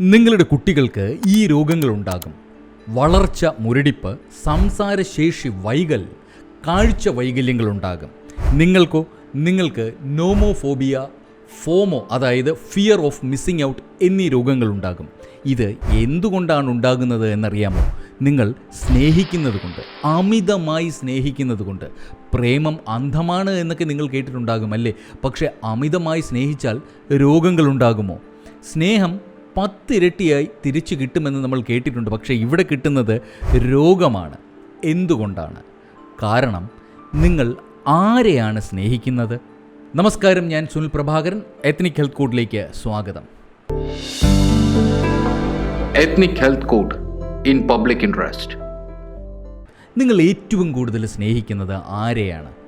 നിങ്ങളുടെ കുട്ടികൾക്ക് ഈ രോഗങ്ങളുണ്ടാകും. വളർച്ച മുരടിപ്പ് സംസാരശേഷി വൈകൽ കാഴ്ച വൈകല്യങ്ങളുണ്ടാകും. നിങ്ങൾക്കോ നിങ്ങൾക്ക് നോമോഫോബിയ ഫോമോ അതായത് ഫിയർ ഓഫ് മിസ്സിംഗ് ഔട്ട് എന്നീ രോഗങ്ങളുണ്ടാകും. ഇത് എന്തുകൊണ്ടാണ് ഉണ്ടാകുന്നത് എന്നറിയാമോ? നിങ്ങൾ സ്നേഹിക്കുന്നത് കൊണ്ട് അമിതമായി സ്നേഹിക്കുന്നത് കൊണ്ട് പ്രേമം അന്ധമാണ് എന്നൊക്കെ നിങ്ങൾ കേട്ടിട്ടുണ്ടാകും അല്ലേ? പക്ഷേ അമിതമായി സ്നേഹിച്ചാൽ രോഗങ്ങളുണ്ടാകുമോ? സ്നേഹം പത്തിരട്ടിയായി തിരിച്ചു കിട്ടുമെന്ന് നമ്മൾ കേട്ടിട്ടുണ്ട്. പക്ഷേ ഇവിടെ കിട്ടുന്നത് രോഗമാണ്. എന്തുകൊണ്ടാണ്? കാരണം നിങ്ങൾ ആരെയാണ് സ്നേഹിക്കുന്നത്? നമസ്കാരം ഞാൻ സുനിൽ പ്രഭാകരൻ എത്നിക് ഹെൽത്ത് കോഡിലേക്ക് സ്വാഗതം. Ethnic health code in public interest നിങ്ങൾ ഏറ്റവും കൂടുതൽ സ്നേഹിക്കുന്നത് ആരെയാണ്?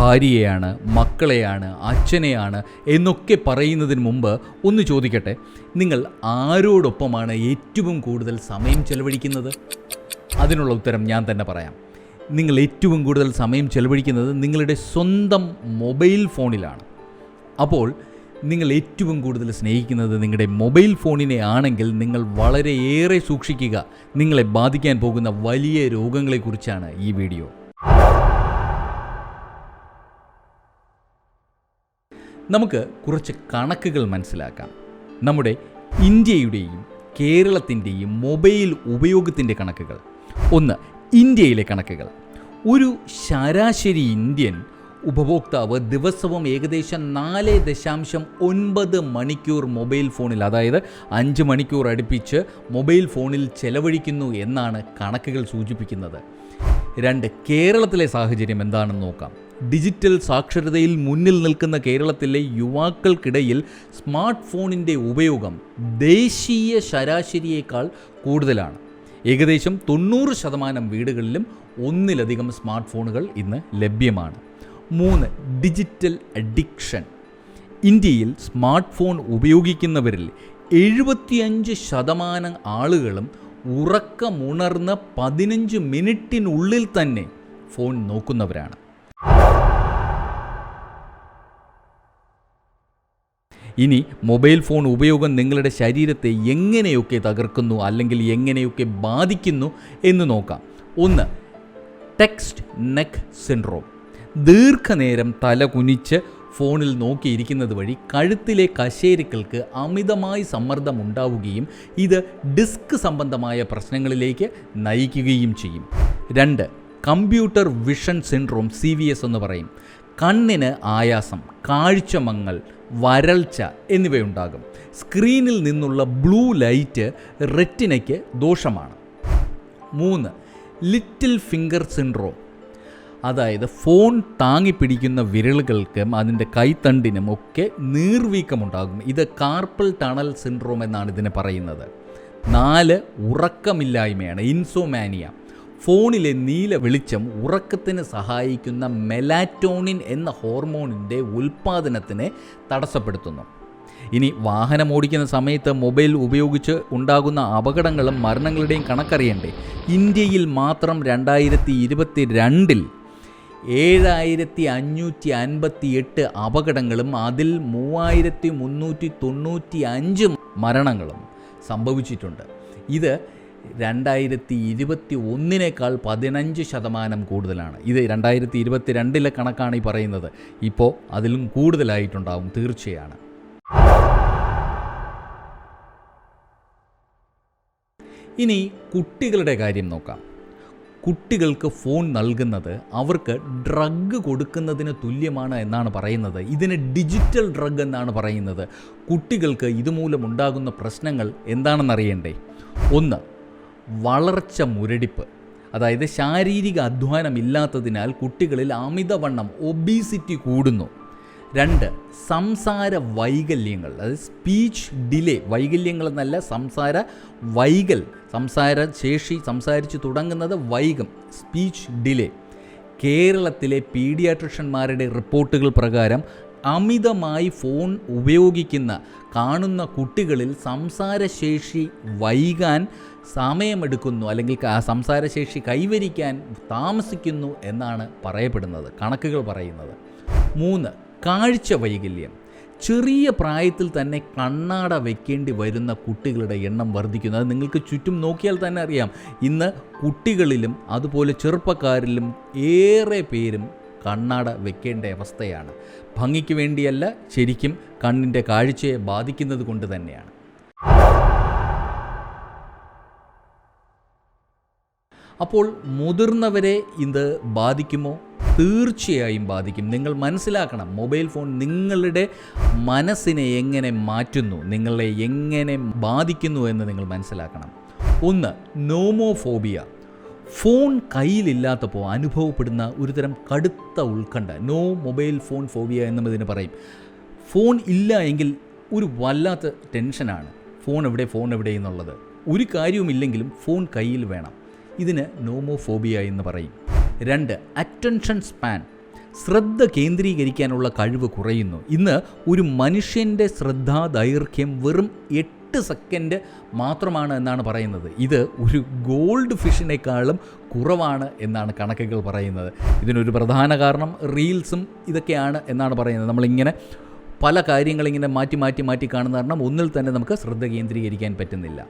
ഭാര്യയെയാണ് മക്കളെയാണ് അച്ഛനെയാണ് എന്നൊക്കെ പറയുന്നതിന് മുമ്പ് ഒന്ന് ചോദിക്കട്ടെ? നിങ്ങൾ ആരോടൊപ്പമാണ് ഏറ്റവും കൂടുതൽ സമയം ചെലവഴിക്കുന്നത്? അതിനുള്ള ഉത്തരം ഞാൻ തന്നെ പറയാം. നിങ്ങൾ ഏറ്റവും കൂടുതൽ സമയം ചെലവഴിക്കുന്നത് നിങ്ങളുടെ സ്വന്തം മൊബൈൽ ഫോണിലാണ്. അപ്പോൾ നിങ്ങൾ ഏറ്റവും കൂടുതൽ സ്നേഹിക്കുന്നത് നിങ്ങളുടെ മൊബൈൽ ഫോണിനെ ആണെങ്കിൽ നിങ്ങൾ വളരെയേറെ സൂക്ഷിക്കുക. നിങ്ങളെ ബാധിക്കാൻ പോകുന്ന വലിയ രോഗങ്ങളെക്കുറിച്ചാണ് ഈ വീഡിയോ. നമുക്ക് കുറച്ച് കണക്കുകൾ മനസ്സിലാക്കാം. നമ്മുടെ ഇന്ത്യയുടെയും കേരളത്തിന്റെയും മൊബൈൽ ഉപയോഗത്തിന്റെ കണക്കുകൾ. ഒന്ന് ഇന്ത്യയിലെ കണക്കുകൾ. ഒരു ശരാശരി ഇന്ത്യൻ ഉപഭോക്താവ് ദിവസവും ഏകദേശം നാല് ദശാംശം ഒൻപത് മണിക്കൂർ മൊബൈൽ ഫോണിൽ അതായത് അഞ്ച് മണിക്കൂർ അടുപ്പിച്ച് മൊബൈൽ ഫോണിൽ ചെലവഴിക്കുന്നു എന്നാണ് കണക്കുകൾ സൂചിപ്പിക്കുന്നത്. രണ്ട് കേരളത്തിലെ സാഹചര്യം എന്താണെന്ന് നോക്കാം. ഡിജിറ്റൽ സാക്ഷരതയിൽ മുന്നിൽ നിൽക്കുന്ന കേരളത്തിലെ യുവാക്കൾക്കിടയിൽ സ്മാർട്ട് ഫോണിന്റെ ഉപയോഗം ദേശീയ ശരാശരിയേക്കാൾ കൂടുതലാണ്. ഏകദേശം തൊണ്ണൂറ് ശതമാനം വീടുകളിലും ഒന്നിലധികം സ്മാർട്ട് ഫോണുകൾ ഇന്ന് ലഭ്യമാണ്. മൂന്ന് ഡിജിറ്റൽ അഡിക്ഷൻ. ഇന്ത്യയിൽ സ്മാർട്ട് ഫോൺ ഉപയോഗിക്കുന്നവരിൽ എഴുപത്തിയഞ്ച് ശതമാനം ആളുകളും ഉറക്കമുണർന്ന് പതിനഞ്ച് മിനിറ്റിനുള്ളിൽ തന്നെ ഫോൺ നോക്കുന്നവരാണ്. ഇനി മൊബൈൽ ഫോൺ ഉപയോഗം നിങ്ങളുടെ ശരീരത്തെ എങ്ങനെയൊക്കെ തകർക്കുന്നു അല്ലെങ്കിൽ എങ്ങനെയൊക്കെ ബാധിക്കുന്നു എന്ന് നോക്കാം. ഒന്ന് ടെക്സ്റ്റ് നെക്ക് സിൻഡ്രോം ദീർഘനേരം തല കുനിച്ച് ഫോണിൽ നോക്കിയിരിക്കുന്നത് വഴി കഴുത്തിലെ കശേരുക്കൾക്ക് അമിതമായി സമ്മർദ്ദം ഉണ്ടാവുകയും ഇത് ഡിസ്ക് സംബന്ധമായ പ്രശ്നങ്ങളിലേക്ക് നയിക്കുകയും ചെയ്യും. രണ്ട് കമ്പ്യൂട്ടർ വിഷൻ സിൻഡ്രോം സി എന്ന് പറയും. കണ്ണിന് ആയാസം കാഴ്ചമങ്ങൽ വരൾച്ച എന്നിവയുണ്ടാകും. സ്ക്രീനിൽ നിന്നുള്ള ബ്ലൂ ലൈറ്റ് റെറ്റിനയ്ക്ക് ദോഷമാണ്. മൂന്ന് ലിറ്റിൽ ഫിംഗർ സിൻഡ്രോം. അതായത് ഫോൺ താങ്ങിപ്പിടിക്കുന്ന വിരലുകൾക്കും അതിന്റെ കൈത്തണ്ടിനും ഒക്കെ നീർവീക്കമുണ്ടാകും ഇത് കാർപ്പൽ ടണൽ സിൻഡ്രോം എന്നാണ് ഇതിനെ പറയുന്നത്. നാല് ഉറക്കമില്ലായ്മയാണ് ഇൻസോമാനിയ. ഫോണിലെ നീല വെളിച്ചം ഉറക്കത്തിന് സഹായിക്കുന്ന മെലാറ്റോണിൻ എന്ന ഹോർമോണിന്റെ ഉൽപ്പാദനത്തിനെ തടസ്സപ്പെടുത്തുന്നു. ഇനി വാഹനം ഓടിക്കുന്ന സമയത്ത് മൊബൈൽ ഉപയോഗിച്ച് ഉണ്ടാകുന്ന അപകടങ്ങളും മരണങ്ങളുടെയും കണക്കറിയണ്ടേ. ഇന്ത്യയിൽ മാത്രം രണ്ടായിരത്തി ഇരുപത്തി രണ്ടിൽ ഏഴായിരത്തി അഞ്ഞൂറ്റി അൻപത്തി എട്ട് അപകടങ്ങളും അതിൽ മൂവായിരത്തി മുന്നൂറ്റി തൊണ്ണൂറ്റി അഞ്ച് മരണങ്ങളും സംഭവിച്ചിട്ടുണ്ട്. ഇത് രണ്ടായിരത്തി ഇരുപത്തി ഒന്നിനേക്കാൾ പതിനഞ്ച് ശതമാനം കൂടുതലാണ്. ഇത് രണ്ടായിരത്തി ഇരുപത്തി രണ്ടിലെ കണക്കാണ് ഈ പറയുന്നത്. ഇപ്പോൾ അതിലും കൂടുതലായിട്ടുണ്ടാവും തീർച്ചയാണ്. ഇനി കുട്ടികളുടെ കാര്യം നോക്കാം. കുട്ടികൾക്ക് ഫോൺ നൽകുന്നത് അവർക്ക് ഡ്രഗ് കൊടുക്കുന്നതിന് തുല്യമാണ് എന്നാണ് പറയുന്നത്. ഇതിന് ഡിജിറ്റൽ ഡ്രഗ് എന്നാണ് പറയുന്നത്. കുട്ടികൾക്ക് ഇതുമൂലം ഉണ്ടാകുന്ന പ്രശ്നങ്ങൾ എന്താണെന്നറിയണ്ടേ? ഒന്ന് വളർച്ച മുരടിപ്പ്. അതായത് ശാരീരിക അധ്വാനം ഇല്ലാത്തതിനാൽ കുട്ടികളിൽ അമിതവണ്ണം ഒബീസിറ്റി കൂടുന്നു. രണ്ട് സംസാര വൈകല്യങ്ങൾ അതായത് സ്പീച്ച് ഡിലേ വൈകല്യങ്ങൾ എന്നല്ല സംസാര വൈകൽ സംസാര ശേഷി സംസാരിച്ച് തുടങ്ങുന്നത് വൈകം സ്പീച്ച് ഡിലേ. കേരളത്തിലെ പീഡിയാട്രിഷ്യന്മാരുടെ റിപ്പോർട്ടുകൾ പ്രകാരം അമിതമായി ഫോൺ ഉപയോഗിക്കുന്ന കാണുന്ന കുട്ടികളിൽ സംസാരശേഷി വൈകാൻ സമയമെടുക്കുന്നു അല്ലെങ്കിൽ സംസാരശേഷി കൈവരിക്കാൻ താമസിക്കുന്നു എന്നാണ് പറയപ്പെടുന്നത് കണക്കുകൾ പറയുന്നത്. മൂന്ന് കാഴ്ച വൈകല്യം. ചെറിയ പ്രായത്തിൽ തന്നെ കണ്ണാട വെക്കേണ്ടി വരുന്ന കുട്ടികളുടെ എണ്ണം വർദ്ധിക്കുന്നു. അത് നിങ്ങൾക്ക് ചുറ്റും നോക്കിയാൽ തന്നെ അറിയാം. ഇന്ന് കുട്ടികളിലും അതുപോലെ ചെറുപ്പക്കാരിലും ഏറെ പേരും കണ്ണാട വെക്കേണ്ട അവസ്ഥയാണ്. ഭംഗിക്ക് വേണ്ടിയല്ല ശരിക്കും കണ്ണിന്റെ കാഴ്ചയെ ബാധിക്കുന്നത് കൊണ്ട് തന്നെയാണ്. അപ്പോൾ മുതിർന്നവരെ ഇത് ബാധിക്കുമോ? തീർച്ചയായും ബാധിക്കും. നിങ്ങൾ മനസ്സിലാക്കണം മൊബൈൽ ഫോൺ നിങ്ങളുടെ മനസ്സിനെ എങ്ങനെ മാറ്റുന്നു നിങ്ങളെ എങ്ങനെ ബാധിക്കുന്നു എന്ന് നിങ്ങൾ മനസ്സിലാക്കണം. ഒന്ന് നോമോഫോബിയ. ഫോൺ കയ്യിലില്ലാത്തപ്പോൾ അനുഭവപ്പെടുന്ന ഒരുതരം കടുത്ത ഉത്കണ്ഠ. നോ മൊബൈൽ ഫോൺ ഫോബിയ എന്നും ഇതിന് പറയും. ഫോൺ ഇല്ല എങ്കിൽ ഒരു വല്ലാത്ത ടെൻഷനാണ്. ഫോൺ എവിടെ ഫോൺ എവിടെ എന്നുള്ളത്. ഒരു കാര്യവുമില്ലെങ്കിലും ഫോൺ കയ്യിൽ വേണം. ഇതിന് നോമോഫോബിയ എന്ന് പറയും. രണ്ട് അറ്റൻഷൻ സ്പാൻ ശ്രദ്ധ കേന്ദ്രീകരിക്കാനുള്ള കഴിവ് കുറയുന്നു. ഇന്ന് ഒരു മനുഷ്യന്റെ ശ്രദ്ധാ ദൈർഘ്യം വെറും എട്ട് സെക്കൻഡ് മാത്രമാണ് എന്നാണ് പറയുന്നത്. ഇത് ഒരു ഗോൾഡ് ഫിഷിനേക്കാളും കുറവാണ് എന്നാണ് കണക്കുകൾ പറയുന്നത്. ഇതിനൊരു പ്രധാന കാരണം റീൽസും ഇതൊക്കെയാണ് എന്നാണ് പറയുന്നത്. നമ്മളിങ്ങനെ പല കാര്യങ്ങളിങ്ങനെ മാറ്റി മാറ്റി മാറ്റി കാണുന്ന കാരണം ഒന്നിൽ തന്നെ നമുക്ക് ശ്രദ്ധ കേന്ദ്രീകരിക്കാൻ പറ്റുന്നില്ല.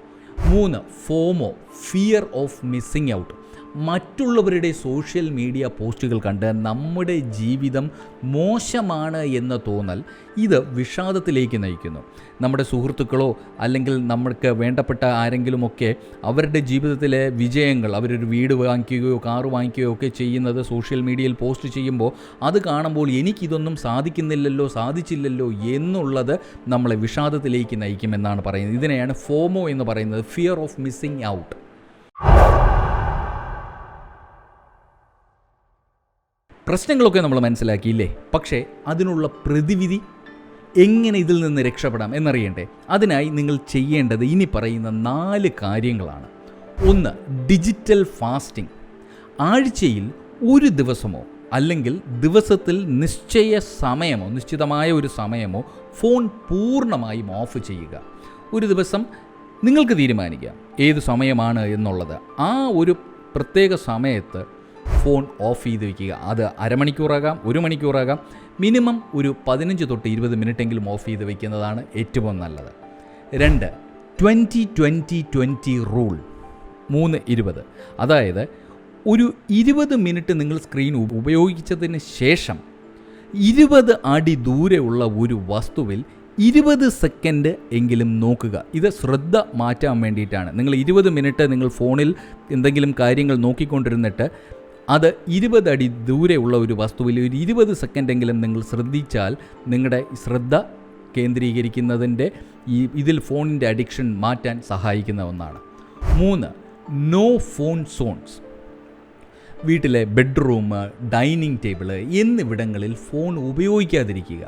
മൂന്ന് FOMO fear of missing out മറ്റുള്ളവരുടെ സോഷ്യൽ മീഡിയ പോസ്റ്റുകൾ കണ്ട് നമ്മുടെ ജീവിതം മോശമാണ് എന്ന തോന്നൽ ഇത് വിഷാദത്തിലേക്ക് നയിക്കുന്നു. നമ്മുടെ സുഹൃത്തുക്കളോ അല്ലെങ്കിൽ നമ്മൾക്ക് വേണ്ടപ്പെട്ട ആരെങ്കിലുമൊക്കെ അവരുടെ ജീവിതത്തിലെ വിജയങ്ങൾ അവരൊരു വീട് വാങ്ങിക്കുകയോ കാറ് വാങ്ങിക്കുകയോ ഒക്കെ ചെയ്യുന്നത് സോഷ്യൽ മീഡിയയിൽ പോസ്റ്റ് ചെയ്യുമ്പോൾ അത് കാണുമ്പോൾ എനിക്കിതൊന്നും സാധിക്കുന്നില്ലല്ലോ സാധിച്ചില്ലല്ലോ എന്നുള്ളത് നമ്മളെ വിഷാദത്തിലേക്ക് നയിക്കുമെന്നാണ് പറയുന്നത്. ഇതിനെയാണ് ഫോമോ എന്ന് പറയുന്നത് ഫിയർ ഓഫ് മിസ്സിങ് ഔട്ട് പ്രശ്നങ്ങളൊക്കെ നമ്മൾ മനസ്സിലാക്കിയില്ലേ? പക്ഷേ അതിനുള്ള പ്രതിവിധി എങ്ങനെ ഇതിൽ നിന്ന് രക്ഷപ്പെടാം എന്നറിയണ്ടേ? അതിനായി നിങ്ങൾ ചെയ്യേണ്ടത് ഇനി പറയുന്ന നാല് കാര്യങ്ങളാണ്. ഒന്ന് ഡിജിറ്റൽ ഫാസ്റ്റിംഗ്. ആഴ്ചയിൽ ഒരു ദിവസമോ അല്ലെങ്കിൽ ദിവസത്തിൽ നിശ്ചയ സമയമോ നിശ്ചിതമായ ഒരു സമയമോ ഫോൺ പൂർണമായും ഓഫ് ചെയ്യുക. ഒരു ദിവസം നിങ്ങൾക്ക് തീരുമാനിക്കാം. ഏത് സമയമാണ് എന്നുള്ളത്. ആ ഒരു പ്രത്യേക സമയത്ത് ഫോൺ ഓഫ് ചെയ്ത് വെക്കുക. അത് അരമണിക്കൂറാകാം ഒരു മണിക്കൂറാകാം. മിനിമം ഒരു പതിനഞ്ച് തൊട്ട് ഇരുപത് മിനിറ്റെങ്കിലും ഓഫ് ചെയ്ത് വെക്കുന്നതാണ് ഏറ്റവും നല്ലത്. രണ്ട് ട്വന്റി ട്വന്റി ട്വന്റി റൂൾ മൂന്ന് ഇരുപത്. അതായത് ഒരു ഇരുപത് മിനിറ്റ് നിങ്ങൾ സ്ക്രീൻ ഉപയോഗിച്ചതിന് ശേഷം ഇരുപത് അടി ദൂരെയുള്ള ഒരു വസ്തുവിൽ ഇരുപത് സെക്കൻഡ് എങ്കിലും നോക്കുക. ഇത് ശ്രദ്ധ മാറ്റാൻ വേണ്ടിയിട്ടാണ്. നിങ്ങൾ ഇരുപത് മിനിറ്റ് നിങ്ങൾ ഫോണിൽ എന്തെങ്കിലും കാര്യങ്ങൾ നോക്കിക്കൊണ്ടിരുന്നിട്ട് അത് ഇരുപത് അടി ദൂരെയുള്ള ഒരു വസ്തുവിൽ ഒരു ഇരുപത് സെക്കൻഡെങ്കിലും നിങ്ങൾ ശ്രദ്ധിച്ചാൽ നിങ്ങളുടെ ശ്രദ്ധ കേന്ദ്രീകരിക്കുന്നതിന്റെ ഈ ഇതിൽ ഫോണിന്റെ അഡിക്ഷൻ മാറ്റാൻ സഹായിക്കുന്ന ഒന്നാണ്. മൂന്ന് നോ ഫോൺ സോൺസ്. വീട്ടിലെ ബെഡ്റൂം ഡൈനിങ് ടേബിൾ എന്നിവിടങ്ങളിൽ ഫോൺ ഉപയോഗിക്കാതിരിക്കുക.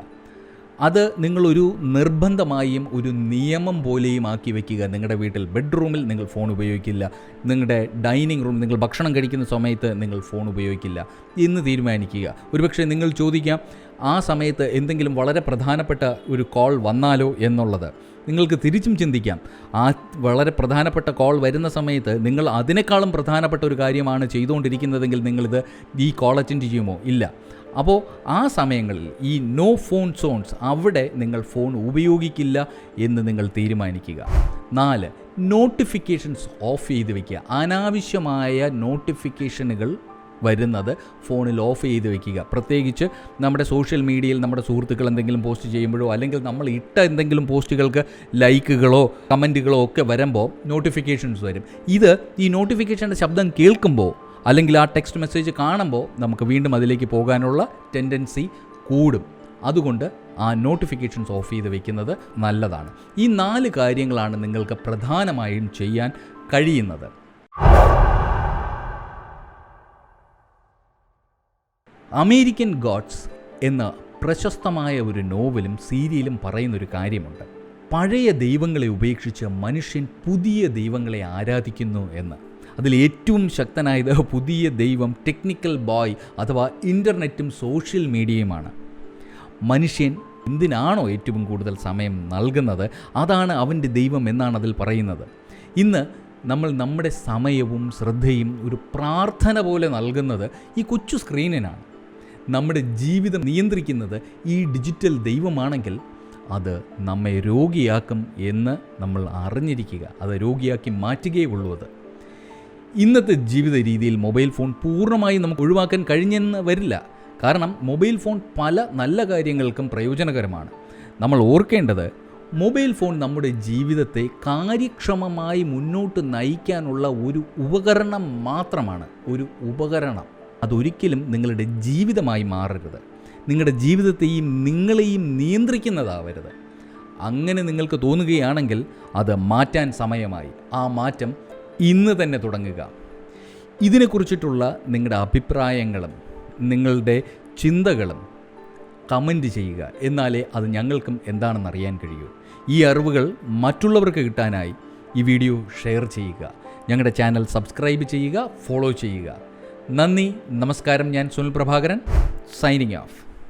അത് നിങ്ങളൊരു നിർബന്ധമായും ഒരു നിയമം പോലെയും ആക്കി വെക്കുക. നിങ്ങളുടെ വീട്ടിൽ ബെഡ്റൂമിൽ നിങ്ങൾ ഫോൺ ഉപയോഗിക്കില്ല. നിങ്ങളുടെ ഡൈനിങ് റൂം നിങ്ങൾ ഭക്ഷണം കഴിക്കുന്ന സമയത്ത് നിങ്ങൾ ഫോൺ ഉപയോഗിക്കില്ല. എന്ന് തീരുമാനിക്കുക. ഒരുപക്ഷെ നിങ്ങൾ ചോദിക്കാം ആ സമയത്ത് എന്തെങ്കിലും വളരെ പ്രധാനപ്പെട്ട ഒരു കോൾ വന്നാലോ എന്നുള്ളത്? നിങ്ങൾക്ക് തിരിച്ചും ചിന്തിക്കാം. ആ വളരെ പ്രധാനപ്പെട്ട കോൾ വരുന്ന സമയത്ത് നിങ്ങൾ അതിനേക്കാളും പ്രധാനപ്പെട്ട ഒരു കാര്യമാണ് ചെയ്തുകൊണ്ടിരിക്കുന്നതെങ്കിൽ നിങ്ങളിത് ഈ കോൾ അറ്റൻഡ് ചെയ്യുമോ? ഇല്ല. അപ്പോൾ ആ സമയങ്ങളിൽ ഈ നോ ഫോൺ സോൺസ് അവിടെ നിങ്ങൾ ഫോൺ ഉപയോഗിക്കില്ല എന്ന് നിങ്ങൾ തീരുമാനിക്കുക. നാല് നോട്ടിഫിക്കേഷൻസ് ഓഫ് ചെയ്ത് വയ്ക്കുക അനാവശ്യമായ നോട്ടിഫിക്കേഷനുകൾ വരുന്നത് ഫോണിൽ ഓഫ് ചെയ്ത് വെക്കുക. പ്രത്യേകിച്ച് നമ്മുടെ സോഷ്യൽ മീഡിയയിൽ നമ്മുടെ സുഹൃത്തുക്കൾ എന്തെങ്കിലും പോസ്റ്റ് ചെയ്യുമ്പോഴോ അല്ലെങ്കിൽ നമ്മൾ ഇട്ട എന്തെങ്കിലും പോസ്റ്റുകൾക്ക് ലൈക്കുകളോ കമന്റുകളോ ഒക്കെ വരുമ്പോൾ നോട്ടിഫിക്കേഷൻസ് വരും. ഇത് ഈ നോട്ടിഫിക്കേഷന്റെ ശബ്ദം കേൾക്കുമ്പോൾ അല്ലെങ്കിൽ ആ ടെക്സ്റ്റ് മെസ്സേജ് കാണുമ്പോൾ നമുക്ക് വീണ്ടും അതിലേക്ക് പോകാനുള്ള ടെൻഡൻസി കൂടും. അതുകൊണ്ട് ആ നോട്ടിഫിക്കേഷൻസ് ഓഫ് ചെയ്ത് വെക്കുന്നത് നല്ലതാണ്. ഈ നാല് കാര്യങ്ങളാണ് നിങ്ങൾക്ക് പ്രധാനമായും ചെയ്യാൻ കഴിയുന്നത്. അമേരിക്കൻ ഗോഡ്സ് എന്ന പ്രശസ്തമായ ഒരു നോവലും സീരിയലും പറയുന്നൊരു കാര്യമുണ്ട്. പഴയ ദൈവങ്ങളെ ഉപേക്ഷിച്ച് മനുഷ്യൻ പുതിയ ദൈവങ്ങളെ ആരാധിക്കുന്നു എന്ന്. അതിൽ ഏറ്റവും ശക്തനായത് പുതിയ ദൈവം ടെക്നിക്കൽ ബോയ് അഥവാ ഇന്റർനെറ്റും സോഷ്യൽ മീഡിയയുമാണ് മനുഷ്യൻ എന്തിനാണോ ഏറ്റവും കൂടുതൽ സമയം നൽകുന്നത്? അതാണ് അവന്റെ ദൈവം എന്നാണ് അതിൽ പറയുന്നത്. ഇന്ന് നമ്മൾ നമ്മുടെ സമയവും ശ്രദ്ധയും ഒരു പ്രാർത്ഥന പോലെ നൽകുന്നത് ഈ കൊച്ചു സ്ക്രീനിനാണ്. നമ്മുടെ ജീവിതം നിയന്ത്രിക്കുന്നത് ഈ ഡിജിറ്റൽ ദൈവമാണെങ്കിൽ അത് നമ്മെ രോഗിയാക്കും എന്ന് നമ്മൾ അറിഞ്ഞിരിക്കുക. അത് രോഗിയാക്കി മാറ്റുകയേ ഉള്ളൂ അത്. ഇന്നത്തെ ജീവിത രീതിയിൽ മൊബൈൽ ഫോൺ പൂർണമായും നമുക്ക് ഒഴിവാക്കാൻ കഴിഞ്ഞെന്ന് വരില്ല. കാരണം മൊബൈൽ ഫോൺ പല നല്ല കാര്യങ്ങൾക്കും പ്രയോജനകരമാണ്. നമ്മൾ ഓർക്കേണ്ടത് മൊബൈൽ ഫോൺ നമ്മുടെ ജീവിതത്തെ കാര്യക്ഷമമായി മുന്നോട്ട് നയിക്കാനുള്ള ഒരു ഉപകരണം മാത്രമാണ് ഒരു ഉപകരണം. അതൊരിക്കലും നിങ്ങളുടെ ജീവിതമായി മാറരുത്. നിങ്ങളുടെ ജീവിതത്തെയും നിങ്ങളെയും നിയന്ത്രിക്കുന്നതാവരുത്. അങ്ങനെ നിങ്ങൾക്ക് തോന്നുകയാണെങ്കിൽ അത് മാറ്റാൻ സമയമായി. ആ മാറ്റം ഇന്ന് തന്നെ തുടങ്ങുക. ഇതിനെക്കുറിച്ചിട്ടുള്ള നിങ്ങളുടെ അഭിപ്രായങ്ങളും നിങ്ങളുടെ ചിന്തകളും കമന്റ് ചെയ്യുക. എന്നാലേ അത് ഞങ്ങൾക്കും എന്താണെന്ന് അറിയാൻ കഴിയൂ. ഈ അറിവുകൾ മറ്റുള്ളവർക്ക് കിട്ടാനായി ഈ വീഡിയോ ഷെയർ ചെയ്യുക. ഞങ്ങളുടെ ചാനൽ സബ്സ്ക്രൈബ് ചെയ്യുക ഫോളോ ചെയ്യുക. നന്ദി നമസ്കാരം. ഞാൻ സുനിൽ പ്രഭാകരൻ സൈനിങ് ഓഫ്.